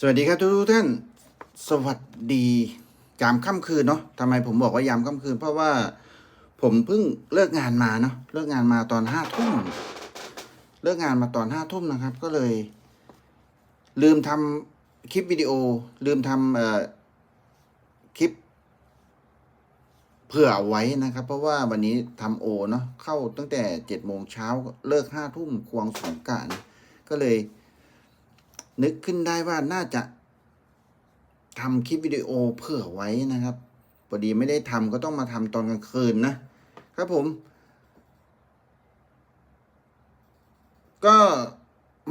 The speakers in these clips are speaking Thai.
สวัสดีครับทุกท่าน สวัสดียามค่ำคืนเนาะทำไมผมบอกว่ายามค่ำคืน เพราะว่าผมเพิ่งเลิกงานมาเนาะเลิกงานมาตอนห้าทุ่มเลิกงานมาตอนห้าทุ่มนะครับ ก็เลย ลืมทำคลิปวิดีโอ ลืมทำเอ่อคลิป เผื่อไว้นะครับ เพราะว่าวันนี้ทำโอเนาะเข้าตั้งแต่เจ็ดโมงเช้าเลิกห้าทุ่มควงสงการก็เลย นึกขึ้นได้ว่าน่าจะทำคลิปวิดีโอเผื่อไว้นะครับพอดีไม่ได้ทำก็ต้องมาทำตอนกลางคืนนะ ครับผม ก็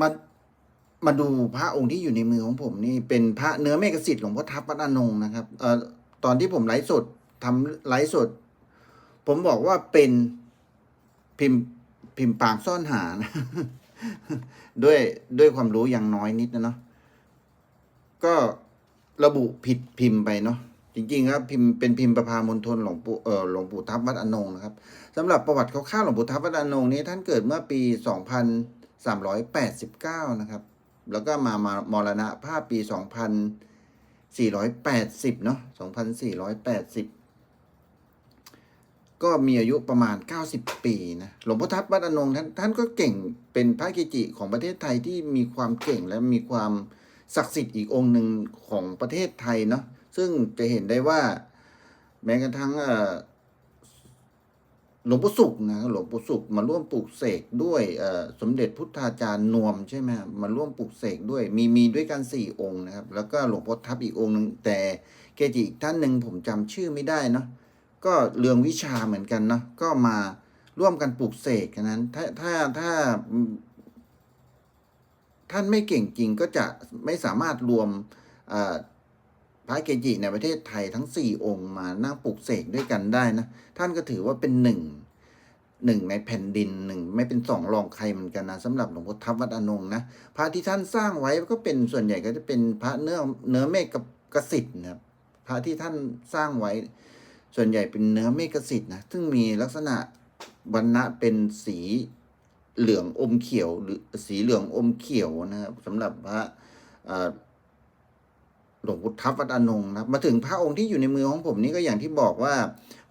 มามาดูพระองค์ที่อยู่ในมือของผมนี่เป็นพระเนื้อเมฆสิทธิ์หลวงพ่อทัพวัดอนงนะครับเอ่อตอนที่ผมไลฟ์สดทำไลฟ์สด ผมบอกว่าเป็นพิมพ์พิมพ์ปางซ่อนหานะ ด้วยด้วยความรู้อย่างน้อยนิดนะเนาะก็ระบุผิดพิมพ์ไปเนาะจริงๆครับพิมพ์เป็นพิมพ์ประพามณฑลหลวงปู่เออหลวงปู่ทัพวัดอนงนะครับสำหรับประวัติคร่าวๆหลวงปู่ทัพวัดอนงนี้ท่านเกิดเมื่อปี 2389 นะครับ แล้วก็มามามรณภาพปี 2480 เนาะ2480 ก็มีอายุประมาณ 90 ปีนะหลวงพ่อทัพวัดอนงท่านท่านก็เก่งเป็นพระเกจิของประเทศไทยที่มีความเก่งและมีความศักดิ์สิทธิ์อีกองค์หนึ่งของประเทศไทยเนาะซึ่งจะเห็นได้ว่า แม้กระทั่งหลวงปู่สุขนะหลวงปู่สุขมาร่วมปลูกเสกด้วยสมเด็จพุทธาจารย์นวมใช่ไหมมาร่วมปลูกเสกด้วย มีมีด้วยกันสี่องค์นะครับ แล้วก็หลวงพ่อทัพอีกองค์หนึ่งแต่เกจิอีกท่านหนึ่งผมจำชื่อไม่ได้เนาะ ก็เรื่องวิชาเหมือนกันเนาะก็มาร่วมกันปลูกเสกกันนั้น ถ้าถ้าถ้า ท่านไม่เก่งจริงก็จะไม่สามารถรวมพระเกจิในประเทศไทยทั้งสี่องค์มานั่งปลูกเสกด้วยกันได้นะ ท่านก็ถือว่าเป็นหนึ่งหนึ่งในแผ่นดินหนึ่งไม่เป็นสองรองใครเหมือนกันนะสำหรับหลวงพ่อทัพวัดอนงนะพระที่ท่านสร้างไว้ก็เป็นส่วนใหญ่ก็จะเป็นพระเนื้อเนื้อเมฆกับกสิทธิ์นะครับพระที่ท่านสร้างไว้ ส่วนใหญ่เป็นเนื้อเมฆสิทธิ์นะ ซึ่งมีลักษณะวรรณะเป็นสีเหลืองอมเขียว หรือสีเหลืองอมเขียวนะครับสำหรับพระหลวงพุทธวัดอนงนะครับมาถึงพระองค์ที่อยู่ในมือของผมนี่ก็อย่างที่บอกว่า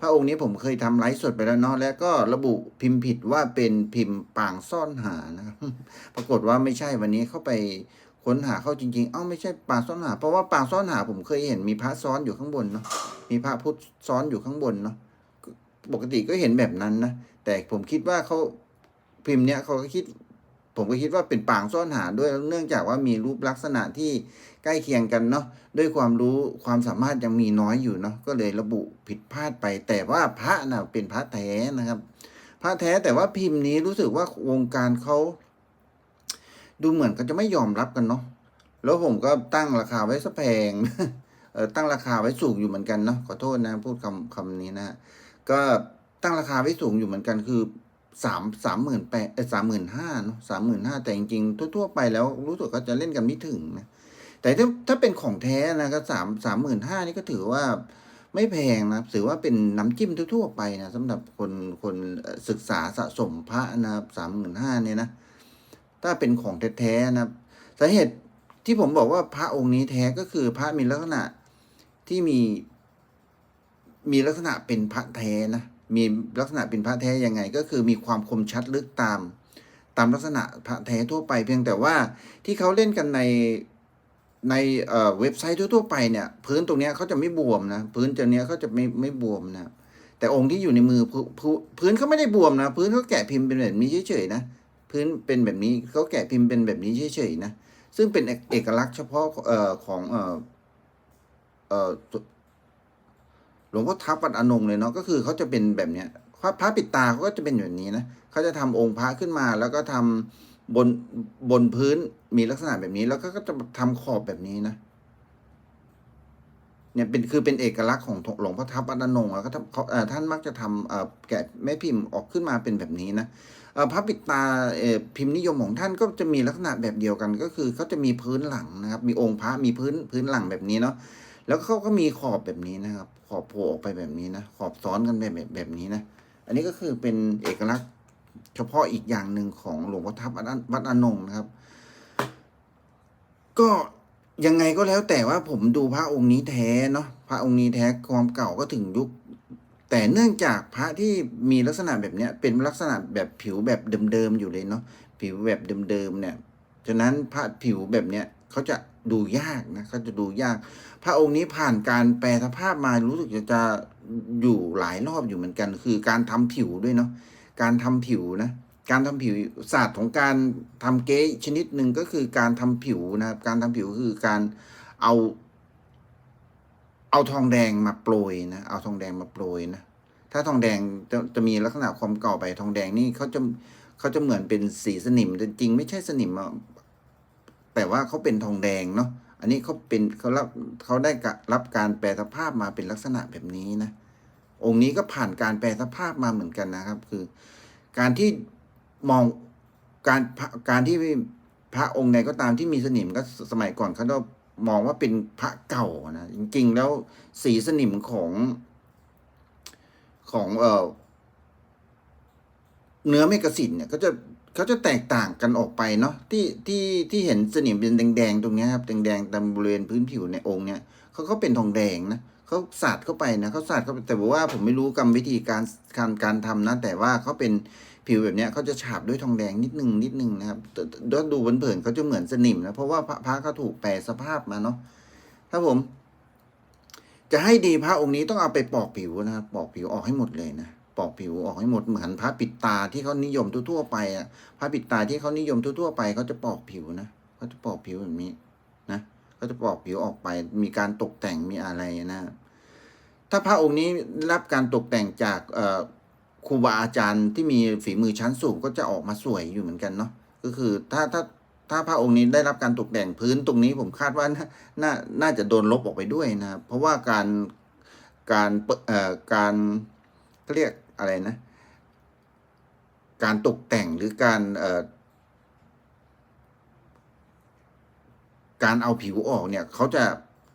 พระองค์นี้ผมเคยทำไลฟ์สดไปแล้วเนาะแล้วก็ระบุพิมพ์ผิดว่าเป็นพิมพ์ปางซ่อนหานะครับปรากฏว่าไม่ใช่วันนี้เข้าไป ค้นหาเข้าจริง ๆ เอ้าไม่ใช่ปางซ่อนหา เพราะว่าปางซ่อนหาผมเคยเห็นมีพระซ้อนอยู่ข้างบนเนาะ มีพระพุทธซ้อนอยู่ข้างบนเนาะ ปกติก็เห็นแบบนั้นนะ แต่ผมคิดว่าเขาพิมพ์เนี้ยเขาก็คิด ผมก็คิดว่าเป็นปางซ่อนหาด้วย เนื่องจากว่ามีรูปลักษณะที่ใกล้เคียงกันเนาะ ด้วยความรู้ความสามารถยังมีน้อยอยู่เนาะ ก็เลยระบุผิดพลาดไป แต่ว่าพระน่ะเป็นพระแท้นะครับ พระแท้แต่ว่าพิมพ์นี้รู้สึกว่าวงการเขา ดูเหมือนก็จะไม่ยอมรับกันเนาะแล้วผมก็ตั้งราคาไว้สแพงเออตั้งราคาไว้สูงอยู่เหมือนกันเนาะขอโทษนะพูดคำคำนี้นะก็ตั้งราคาไว้สูงอยู่เหมือนกันคือสามสามหมื่นแปดเออสามหมื่นห้าเนาะสามหมื่นห้าแต่จริงๆทั่วๆไปแล้วรู้สึกก็จะเล่นกันไม่ถึงนะแต่ถ้าถ้าเป็นของแท้นะก็สามสามหมื่นห้านี่ก็ถือว่าไม่แพงนะถือว่าเป็นน้ำจิ้มทั่วๆไปนะสำหรับคนคนศึกษาสะสมพระนะครับสามหมื่นห้าเนี่ยนะ ถ้าเป็นของแท้ๆนะครับสาเหตุที่ผมบอกว่าพระองค์นี้แท้ก็คือพระมีลักษณะที่มีมีลักษณะเป็นพระแท้นะมีลักษณะเป็นพระแท้ยังไง ก็คือมีความคมชัดลึกตาม ตามลักษณะพระแท้ทั่วไป เพียงแต่ว่าที่เขาเล่นกันในในเอ่อเว็บไซต์ทั่วๆไปเนี่ย พื้นตรงเนี้ยเขาจะไม่บวมนะพื้นตัวเนี้ยเขาจะไม่ไม่บวมนะแต่องค์ที่อยู่ในมือพื้นพื้นพื้นเขาไม่ได้บวมนะ พื้นเขาแกะพิมพ์เป็นแบบนี้เฉยๆนะ พื้นเป็นแบบนี้เขาแกะพิมพ์เป็นแบบนี้เฉยๆนะ ซึ่งเป็นเอกลักษณ์เฉพาะเอ่อของเอ่อเอ่อหลวงพ่อทับวัดอนงเลยเนาะก็คือเขาจะเป็นแบบเนี้ยพระปิดตาเขาก็จะเป็นแบบนี้นะเขาจะทำองค์พระขึ้นมาแล้วก็ทำบนบนพื้นมีลักษณะแบบนี้ แล้วก็จะทำขอบแบบนี้นะเนี่ยเป็นคือเป็นเอกลักษณ์ของหลวงพ่อทับวัดอนงแล้วก็เขาท่านมักจะทำแกะแม่พิมพ์ออกขึ้นมาเป็นแบบนี้นะ พระปิดตาพิมพ์นิยมของท่านก็จะมีลักษณะแบบเดียวกัน ก็คือเขาจะมีพื้นหลังนะครับ มีองค์พระมีพื้นพื้นหลังแบบนี้เนาะแล้วเขาก็มีขอบแบบนี้นะครับ ขอบโผล่ออกไปแบบนี้นะขอบซ้อนกันแบบแบบแบบนี้นะอันนี้ก็คือเป็นเอกลักษณ์เฉพาะอีกอย่างหนึ่งของหลวงพ่อทับวัดอนนงค์นะครับ ก็ยังไงก็แล้วแต่ว่าผมดูพระองค์นี้แท้เนาะพระองค์นี้แท้ความเก่าก็ถึงยุค แต่เนื่องจากพระที่มีลักษณะแบบนี้เป็นลักษณะแบบผิวแบบเดิมๆอยู่เลยเนาะผิวแบบเดิมๆเนี่ยฉะนั้นพระผิวแบบเนี้ยเขาจะดูยากนะเขาจะดูยาก พระองค์นี้ผ่านการแปลสภาพมารู้สึกจะจะอยู่หลายรอบอยู่เหมือนกัน คือการทำผิวด้วยเนาะการทำผิวนะการทำผิวศาสตร์ของการทำเก๊ชนิดหนึ่งก็คือการทำผิวนะครับการทำผิวคือการเอา เอาทองแดงมาโปรยนะเอาทองแดงมาโปรยนะถ้าทองแดงจะจะมีลักษณะความเก่าไปทองแดงนี่เขาจะเขาจะเหมือนเป็นสีสนิมแต่จริงไม่ใช่สนิมอะแต่ว่าเขาเป็นทองแดงเนาะอันนี้เขาเป็นเขารับเขาได้รับการแปลสภาพมาเป็นลักษณะแบบนี้นะองค์นี้ก็ผ่านการแปลสภาพมาเหมือนกันนะครับ คือ การที่มองการการที่พระองค์ใดก็ตามที่มีสนิมก็สมัยก่อนเขาก็ มองว่าเป็นพระเก่านะจริง ๆ แล้วสีสนิมของของเอ่อเนื้อเมกะสิทธิ์เนี่ยก็จะเขาจะแตกต่างกันออกไปเนาะที่ที่ที่เห็นสนิมเป็นแดงๆตรงนี้ครับแดงๆตามบริเวณพื้นผิวในองค์เนี่ยเขาก็เป็นทองแดงนะเขาสาดเข้าไปนะเขาสาดเข้าไปแต่ว่าผมไม่รู้กรรมวิธีการการการทำนะแต่ว่าเขาเป็น ผิวแบบเนี้ยเขาจะฉาบด้วยทองแดงนิดนึงนิดนึงนะครับแต่แต่ดูเผินๆเขาจะเหมือนสนิมนะ เพราะว่าพระเขาถูกแปลสภาพมาเนาะถ้าผม จะให้ดีพระองค์นี้ต้องเอาไปปอกผิวนะครับปอกผิวออกให้หมดเลยนะปอกผิวออกให้หมดเหมือนพระปิดตาที่เขานิยมทั่วๆไปอะพระปิดตาที่เขานิยมทั่วๆไปเขาจะปอกผิวนะเขาจะปอกผิวแบบนี้นะเขาจะปอกผิวออกไป มีการตกแต่งมีอะไรนะถ้าพระองค์นี้รับการตกแต่งจากเอ่อ ครูบาอาจารย์ที่มีฝีมือชั้นสูงก็จะออกมาสวยอยู่เหมือนกันเนาะก็คือถ้าถ้าถ้าพระองค์นี้ได้รับการตกแต่งพื้นตรงนี้ผมคาดว่าน่าน่าจะโดนลบออกไปด้วยนะครับเพราะว่าการการเอ่อการเรียกอะไรนะ การตกแต่งหรือการเอ่อการเอาผิวออกเนี่ยเขาจะ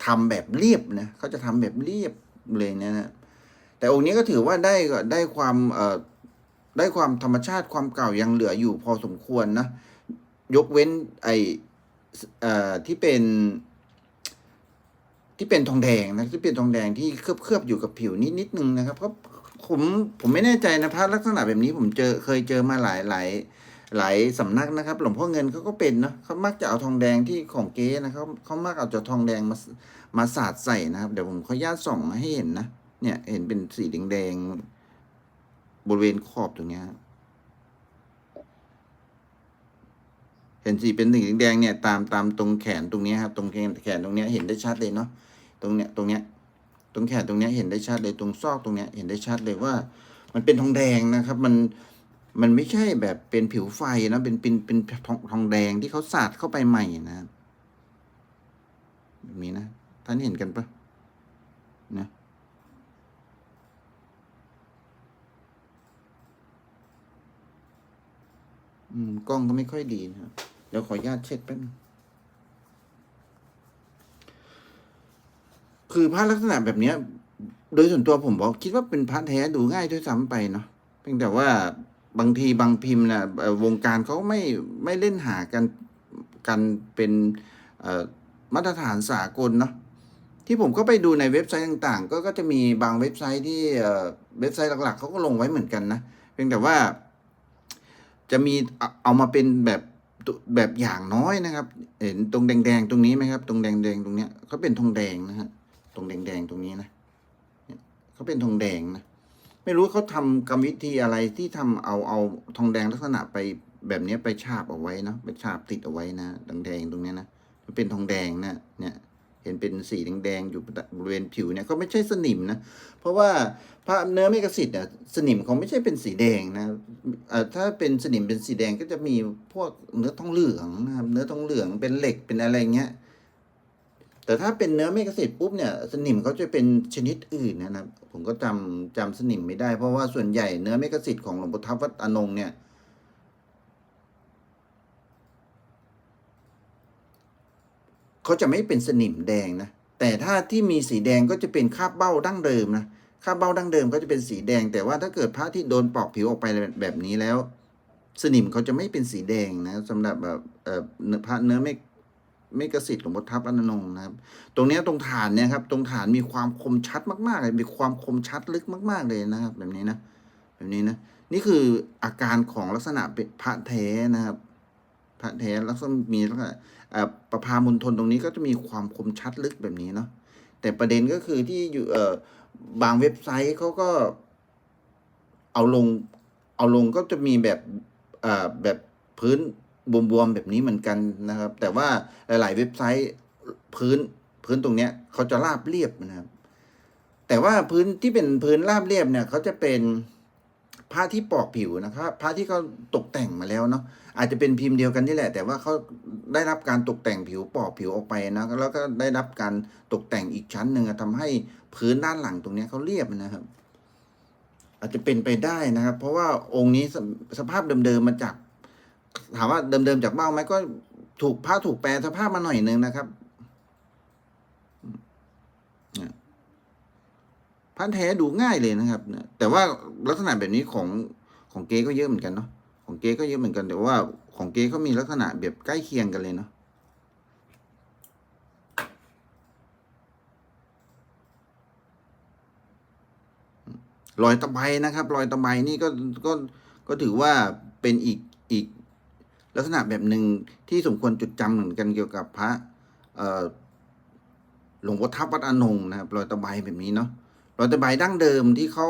ทำแบบเรียบนะเขาจะทำแบบเรียบเลยนะนะ แต่องค์นี้ก็ถือว่าได้ได้ความเอ่อได้ความธรรมชาติความเก่ายังเหลืออยู่พอสมควรนะ ยกเว้นไอเอ่อที่เป็น ที่เป็นทองแดงนะที่เป็นทองแดงที่เคลือบเคลือบอยู่กับผิวนิดนิดนึงนะครับเพราะผมผมไม่แน่ใจนะพระลักษณะแบบนี้ผมเจอเคยเจอมาหลายหลายหลายสำนักนะครับ หลวงพ่อเงินเขาก็เป็นเนาะเขามักจะเอาทองแดงที่ของเก๊นะครับเขามักเอาจากทองแดงมามาสาดใส่นะครับ เดี๋ยวผมขออนุญาตส่องให้เห็นนะ เนี่ยเห็นเป็นสีแดงๆบริเวณขอบตรงเนี้ยเห็นสีเป็นสีแดงๆเนี่ยตามตามตรงแขนตรงนี้ครับตรงแขนแขนตรงเนี้ยเห็นได้ชัดเลยเนาะตรงเนี้ยตรงเนี้ยตรงแขนตรงเนี้ยเห็นได้ชัดเลยตรงซอกตรงเนี้ยเห็นได้ชัดเลยว่า มันเป็นทองแดงนะครับ มันมันไม่ใช่แบบเป็นผิวไฟนะเป็นเป็นเป็นทองทองแดงที่เขาสาดเข้าไปใหม่นะแบบนี้นะท่านเห็นกันปะนะ อืม กล้องก็ไม่ค่อยดีนะครับ เดี๋ยวขออนุญาตเช็คแป๊บนึงคือพระลักษณะแบบเนี้ย โดยส่วนตัวผมบอกคิดว่าเป็นพระแท้ดูง่ายด้วยซ้ำไปเนาะเพียงแต่ว่าบางทีบางพิมพ์นะเอ่อวงการเขาไม่ไม่เล่นหากันกันเป็นมาตรฐานสากลเนาะที่ผมก็ไปดูในเว็บไซต์ต่างๆ ก็ก็จะมีบางเว็บไซต์ที่เว็บไซต์หลักๆเขาก็ลงไว้เหมือนกันนะเพียงแต่ว่า จะมีเอามาเป็นแบบแบบอย่างน้อยนะครับ เห็นตรงแดงๆตรงนี้ไหมครับ ตรงแดงๆตรงเนี้ยเขาเป็นทองแดงนะฮะตรงแดงๆตรงนี้นะเขาเป็นทองแดงนะไม่รู้เขาทำกรรมวิธีอะไรที่ทำเอาเอาทองแดงลักษณะไปแบบนี้ไปฉาบเอาไว้เนะไปฉาบติดเอาไว้นะแดงๆตรงนี้นะมันเป็นทองแดงนะเนี่ย เห็นเป็นสีแดงๆอยู่บริเวณผิวเนี่ยก็ไม่ใช่สนิมนะ เพราะว่าพระเนื้อเมกะสิทธิ์เนี่ยสนิมเขาไม่ใช่เป็นสีแดงนะถ้าเป็นสนิมเป็นสีแดงก็จะมีพวกเนื้อทองเหลืองนะครับเนื้อทองเหลืองเป็นเหล็กเป็นอะไรเงี้ยแต่ถ้าเป็นเนื้อเมกะสิทธิ์ปุ๊บเนี่ยสนิมเขาจะเป็นชนิดอื่นนะครับผมก็จำจำสนิมไม่ได้เพราะว่าส่วนใหญ่เนื้อเมกะสิทธิ์ของหลวงปู่ทัพวัดอนงเนี่ย เขาจะไม่เป็นสนิมแดงนะ แต่ถ้าที่มีสีแดงก็จะเป็นคราบเบ้าดั้งเดิมนะคราบเบ้าดั้งเดิมก็จะเป็นสีแดง แต่ว่าถ้าเกิดพระที่โดนปอกผิวออกไปแบบนี้แล้ว สนิมเขาจะไม่เป็นสีแดงนะสำหรับแบบเอ่อเนื้อพระเนื้อเมกเมกสิทธิ์หลวงพ่อทับอนันนงค์นะครับ ตรงนี้ตรงฐานเนี่ยครับ ตรงฐานมีความคมชัดมากๆเลยมีความคมชัดลึกมาก ๆเลยนะครับ แบบนี้นะแบบนี้นะนี่คืออาการของลักษณะเป็นพระแท้นะครับ พระแท้แล้วก็มีลักษณะ ประพามณฑลตรงนี้ก็จะมีความคมชัดลึกแบบนี้เนาะแต่ประเด็นก็คือที่อยู่บางเว็บไซต์เขาก็เอาลงเอาลงก็จะมีแบบแบบพื้นบวมๆแบบนี้เหมือนกันนะครับ แต่ว่าหลาย ๆ เว็บไซต์พื้นพื้นตรงเนี้ยเขาจะราบเรียบนะครับ แต่ว่าพื้นที่เป็นพื้นราบเรียบเนี่ยเขาจะเป็น ผ้าที่ปอกผิวนะครับผ้าที่เขาตกแต่งมาแล้วเนาะอาจจะเป็นพิมพ์เดียวกันนี่แหละ แต่ว่าเขาได้รับการตกแต่งผิวปอกผิวออกไปนะแล้วก็ได้รับการตกแต่งอีกชั้นหนึ่งอะทำให้พื้นด้านหลังตรงนี้เขาเรียบนะครับ อาจจะเป็นไปได้นะครับ เพราะว่าองค์นี้สสภาพเดิมๆมาจาก ถามว่าเดิมๆจากเบ้าไหมก็ถูกผ้าถูกแปลสภาพมาหน่อยนึงนะครับเนี่ย ผ้าแท้ดูง่ายเลยนะครับแต่ว่าลักษณะแบบนี้ของของเก๊ก็เยอะเหมือนกันเนาะของเก๊ก็เยอะเหมือนกันแต่ว่าของเก๊เขามีลักษณะแบบใกล้เคียงกันเลยเนาะรอยตะไบนะครับรอยตะไบนี่ก็ก็ก็ถือว่าเป็นอีกอีกลักษณะแบบหนึ่งที่สมควรจดจำเหมือนกันเกี่ยวกับพระหลวงพ่อทับวัดอนงค์นะครับรอยตะไบแบบนี้เนาะ รอยตะไบดั้งเดิมที่เขา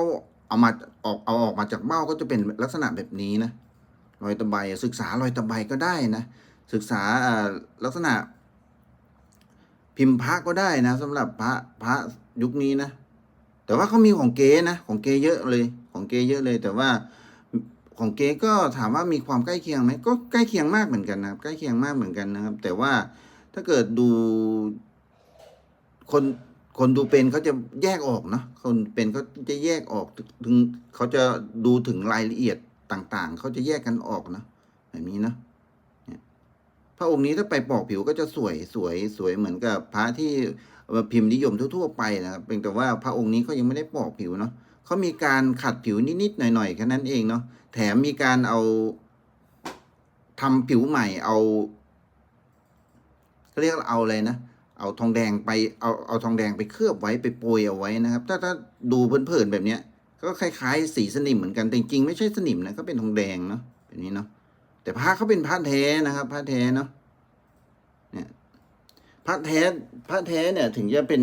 เอามาออกเอาออกมาจากเบ้าก็จะเป็นลักษณะแบบนี้นะรอยตะไบศึกษารอยตะไบก็ได้นะ ศึกษาลักษณะ พิมพ์พระก็ได้นะสำหรับพระพระยุคนี้นะ แต่ว่าเขามีของเก๊นะของเก๊เยอะเลย ของเก๊เยอะเลย แต่ว่าของเก๊ก็ถามว่ามีความใกล้เคียงไหมก็ใกล้เคียงมากเหมือนกันนะครับ ใกล้เคียงมากเหมือนกันนะครับ แต่ว่าถ้าเกิดดูคน คนดูเป็นเขาจะแยกออกเนาะคนเป็นเขาจะแยกออกถึงเขาจะดูถึงรายละเอียดต่างๆ เขาจะแยกกันออกเนาะแบบนี้เนาะพระองค์นี้ถ้าไปปอกผิวก็จะสวยสวยสวยเหมือนกับพระที่พิมพ์นิยมทั่วๆไปนะครับเพียงแต่ว่าพระองค์นี้เขายังไม่ได้ปอกผิวเนาะเขามีการขัดผิวนิดๆหน่อยๆแค่นั้นเองเนาะแถมมีการเอาทำผิวใหม่เอาเขาเรียกเอาอะไรนะ เอาทองแดงไปเอาเอาทองแดงไปเคลือบไว้ไปโปรยเอาไว้นะครับ ถ้าถ้าดูเพลินๆแบบเนี้ย ก็คล้ายๆ สีสนิมเหมือนกันแต่จริงๆไม่ใช่สนิมนะก็เป็นทองแดงเนาะแบบนี้เนาะแต่ผ้าเขาเป็นผ้าแท้นะครับผ้าแท้เนาะเนี่ยพระแท้พระแท้เนี่ย ถึงจะเป็น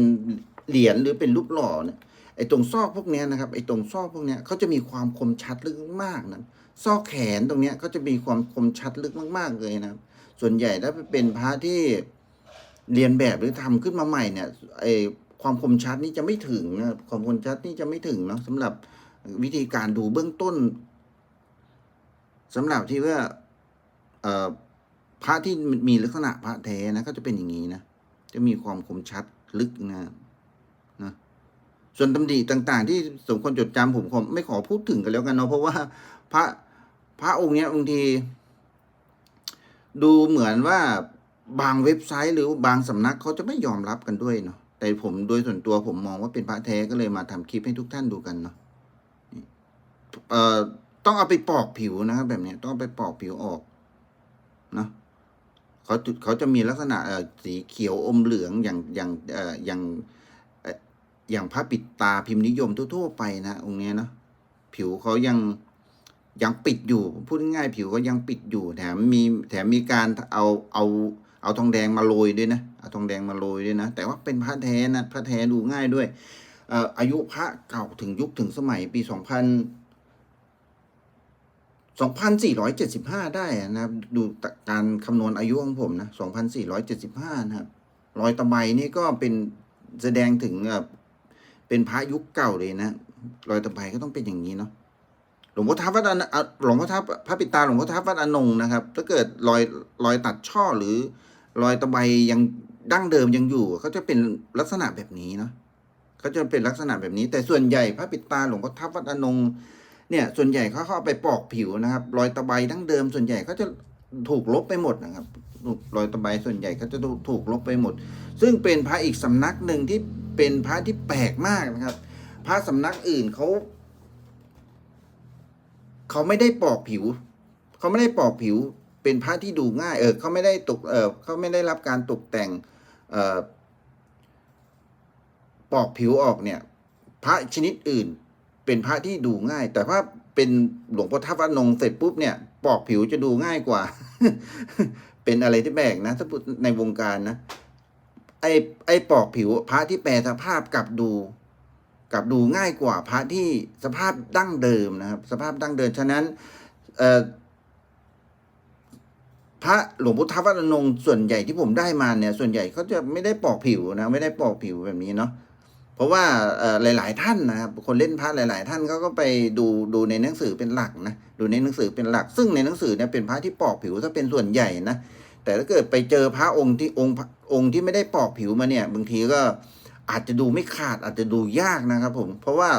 เหรียญหรือเป็นรูปหล่อเนี่ยไอ้ตรงซอกพวกนี้นะครับไอ้ตรงซอกพวกนี้เขาจะมีความคมชัดลึกมากนะซอกแขนตรงเนี้ยเขาจะมีความคมชัดลึกมาก ๆเลยนะส่วนใหญ่ถ้าเป็นพระที่ เรียนแบบหรือทำขึ้นมาใหม่เนี่ยไอความคมชัดนี่จะไม่ถึงนะความคมชัดนี่จะไม่ถึงเนาะสำหรับวิธีการดูเบื้องต้นสำหรับที่ว่าพระที่มีลักษณะพระแท้นะก็จะเป็นอย่างนี้นะจะมีความคมชัดลึกนะนะส่วนตำหนิต่าง ๆ ที่สมควรจดจำผมขอไม่ขอพูดถึงกันแล้วกันเนาะเพราะว่าพระพระองค์เนี้ยบางที ดูเหมือนว่า บางเว็บไซต์หรือบางสำนักเขาจะไม่ยอมรับกันด้วยเนาะแต่ผมโดยส่วนตัวผมมองว่าเป็นพระแท้ก็เลยมาทำคลิปให้ทุกท่านดูกันเนาะเอ่อต้องเอาไปปอกผิวนะครับแบบนี้ต้องไปปอกผิวออกเนาะเขาจุดเขาจะมีลักษณะเอ่อสีเขียวอมเหลืองอย่างอย่างเอ่ออย่างอย่างผ้าปิดตาพิมพ์นิยมทั่วๆไปนะองค์นี้เนาะผิวเขายังยังปิดอยู่พูดง่ายๆผิวก็ยังปิดอยู่แถมมีแถมมีการเอาเอา เอาทองแดงมาโรยด้วยนะเอาทองแดงมาโรยด้วยนะ แต่ว่าเป็นพระแท้นะพระแท้ดูง่ายด้วยอายุพระเก่าถึงยุคถึงสมัยปีสองพัน2,475 ได้นะครับ ดูการคำนวณอายุของผมนะ 2,475 นะครับรอยตะไบนี่ก็เป็นแสดงถึงเอ่อเป็นพระยุคเก่าเลยนะรอยตะไบก็ต้องเป็นอย่างนี้เนาะหลวงพ่อทับวัดอนหลวงพ่อทับพระปิตาหลวงพ่อทับวัดอนงนะครับ ถ้าเกิดรอยรอยตัดช่อหรือ รอยตะไบยังดั้งเดิมยังอยู่เขาจะเป็นลักษณะแบบนี้เนาะเขาจะเป็นลักษณะแบบนี้ แต่ส่วนใหญ่พระปิดตาหลวงพ่อทับวัดอนงเนี่ยส่วนใหญ่เขาเข้าไปปอกผิวนะครับ รอยตะไบดั้งเดิม ส่วนใหญ่เขาจะถูกลบไปหมดนะครับรอยตะไบส่วนใหญ่เขาจะถูกลบไปหมด ซึ่งเป็นพระอีกสำนักหนึ่งที่เป็นพระที่แปลกมากนะครับ พระสำนักอื่นเขาเขาไม่ได้ปอกผิว เขาไม่ได้ปอกผิว เป็นพระที่ดูง่าย เออเขาไม่ได้ตกเออเขาไม่ได้รับการตกแต่งเออปอกผิวออกเนี่ย พระชนิดอื่น เป็นพระที่ดูง่าย แต่ถ้าเป็นหลวงพ่อทัพอนงเสร็จปุ๊บเนี่ย ปอกผิวจะดูง่ายกว่า เป็นอะไรที่แปลกนะถ้าพูดในวงการนะไอ้ไอ้ปอกผิวพระที่แปลสภาพกลับดูกลับดูง่ายกว่าพระที่สภาพดั้งเดิมนะครับ สภาพดั้งเดิมฉะนั้นเอ่อ พระหลวงพุทธวัฒนงค์ส่วนใหญ่ที่ผมได้มาเนี่ย ส่วนใหญ่เขาจะไม่ได้ปอกผิวนะ ไม่ได้ปอกผิวแบบนี้เนาะเพราะว่าหลาย ๆ ท่านนะครับคนเล่นพระหลาย ๆ ท่านเขาก็ไปดูดูในหนังสือเป็นหลักนะดูในหนังสือเป็นหลัก ซึ่งในหนังสือเนี่ยเป็นพระที่ปอกผิวถ้าเป็นส่วนใหญ่นะแต่ถ้าเกิดไปเจอพระองค์ที่องค์องค์ที่ไม่ได้ปอกผิวมาเนี่ยบางทีก็อาจจะดูไม่ขาดอาจจะดูยากนะครับ ผม เพราะว่า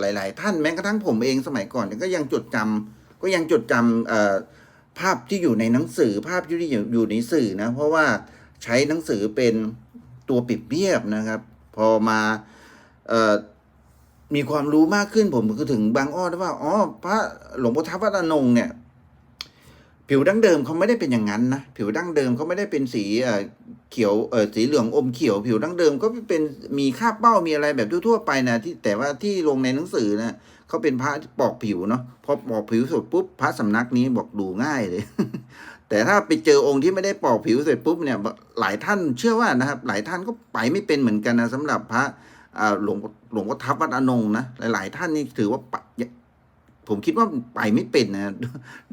หลาย ๆ ท่านแม้กระทั่งผมเองสมัยก่อนก็ยังจดจำก็ยังจดจำ ภาพที่อยู่ในหนังสือภาพที่อยู่ในสื่อนะ เพราะว่าใช้หนังสือเป็นตัวปรียบเทียบนะครับ พอมาเออมีความรู้มากขึ้นผมก็ถึงบางอ้อด้ว่าอ๋อพระหลวงพ่อทัพวัดอนงเนี่ย ผิวดั้งเดิมเขาไม่ได้เป็นอย่างนั้นนะผิวดั้งเดิมเขาไม่ได้เป็นสีเอเขียวเอสีเหลืองอมเขียว ผิวดั้งเดิมก็เป็นมีคราบเบ้ามีอะไรแบบทั่วๆไปนะที่แต่ว่าที่ลงในหนังสือนะ เขาเป็นพระปอกผิวเนาะพอปอกผิวเสร็จปุ๊บพระสำนักนี้บอกดูง่ายเลย แต่ถ้าไปเจอองค์ที่ไม่ได้ปอกผิวเสร็จปุ๊บเนี่ยหลายท่านเชื่อว่านะครับ หลายท่านก็ไปไม่เป็นเหมือนกันนะสำหรับพระหลวงหลวงพ่อทัพวัดอนงนะหลาย ๆ ท่านนี่ถือว่าผมคิดว่าไปไม่เป็นนะ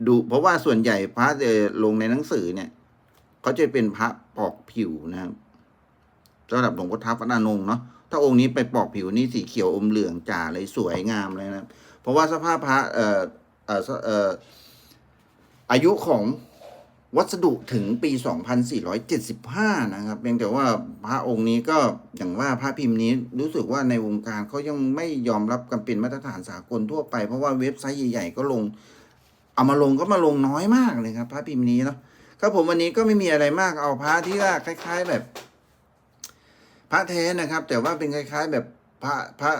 ดูเพราะว่าส่วนใหญ่พระเออลงในหนังสือเนี่ยเขาจะเป็นพระปอกผิวนะครับสำหรับหลวงพ่อทัพวัดอนงเนาะ ถ้าองค์นี้ไปปอกผิวนี่สีเขียวอมเหลืองจ่าเลยสวยงามเลยนะเพราะว่าสภาพพระเอ่อเอ่อเอ่ออายุของวัสดุถึงปี 2475 นะครับเพียงแต่ว่าพระองค์นี้ก็อย่างว่าพระพิมพ์นี้รู้สึกว่าในวงการเขายังไม่ยอมรับกันเป็นมาตรฐานสากลทั่วไป เพราะว่าเว็บไซต์ใหญ่ๆก็ลง เอามาลงก็มาลงน้อยมากเลยครับ พระพิมพ์นี้เนาะครับผมวันนี้ก็ไม่มีอะไรมากเอาพระที่ว่าคล้าย ๆ แบบ พระแท้นะครับ แต่ว่าเป็นคล้ายๆ แบบพระพระ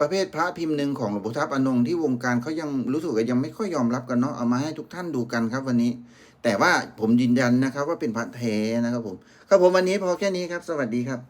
ประเภทพระพิมพ์หนึ่งของหลวงพ่อทับอนงที่วงการเขายังรู้สึกว่ายังไม่ค่อยยอมรับกันเนาะเอามาให้ทุกท่านดูกันครับวันนี้ แต่ว่าผมยืนยันนะครับ ว่าเป็นพระแท้นะครับผม ครับผมวันนี้พอแค่นี้ครับ สวัสดีครับ